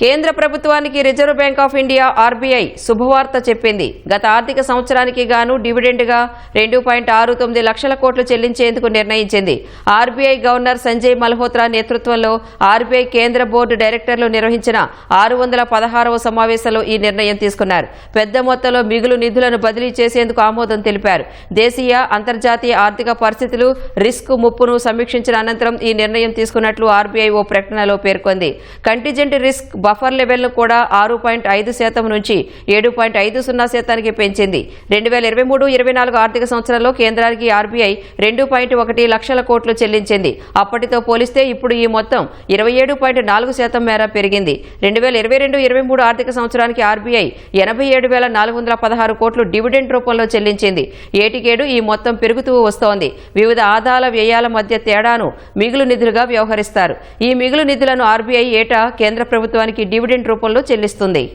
కేంద్ర ప్రభుత్వానికి reserve bank of India RBI శుభవార్త చెప్పింది. గత ఆర్థిక సంవత్సరానికి గాను డివిడెండ్గా రెండు పాయింట్ ఆరు తొమ్మిది లక్షల కోట్లు చెల్లించేందుకు నిర్ణయించింది. ఆర్బీఐ గవర్నర్ సంజయ్ మల్హోత్రా నేతృత్వంలో ఆర్బీఐ కేంద్ర బోర్డు డైరెక్టర్లు నిర్వహించిన ఆరు వందల పదహారవ సమావేశంలో ఈ నిర్ణయం తీసుకున్నారు. పెద్ద మొత్తంలో మిగులు నిధులను బదిలీ చేసేందుకు ఆమోదం తెలిపారు. దేశీయ అంతర్జాతీయ ఆర్థిక పరిస్థితులు రిస్క్ ముప్పును సమీక్షించిన అనంతరం ఈ నిర్ణయం తీసుకున్నట్లు ఆర్బీఐ ఓ ప్రకటనలో పేర్కొంది. కంటిజెంట్ రిస్క్ బఫర్ లెవెల్ను కూడా ఆరు పాయింట్ ఐదు శాతం నుంచి ఏడు పాయింట్ ఐదు సున్నా శాతానికి పెంచింది. రెండు వేల ఇరవై మూడు ఇరవై నాలుగు ఆర్థిక సంవత్సరంలో కేంద్రానికి ఆర్బీఐ రెండు పాయింట్ ఒకటి లక్షల కోట్లు చెల్లించింది. అప్పటితో పోలిస్తే ఇప్పుడు ఈ మొత్తం ఇరవై ఏడు పాయింట్ నాలుగు శాతం మేర పెరిగింది. రెండు వేల ఇరవై రెండు ఇరవై మూడు ఆర్థిక సంవత్సరానికి ఆర్బీఐ ఎనభై ఏడు వేల నాలుగు వందల పదహారు కోట్లు డివిడెండ్ రూపంలో చెల్లించింది. ఏటికేడు ఈ మొత్తం పెరుగుతూ వస్తోంది. వివిధ ఆదాల వ్యయాల మధ్య తేడాను మిగులు నిధులుగా వ్యవహరిస్తారు. ఈ మిగులు నిధులను ఆర్బీఐ ఏటా కేంద్ర ప్రభుత్వానికి డివిడెండ్ రూపంలో చెల్లిస్తుంది.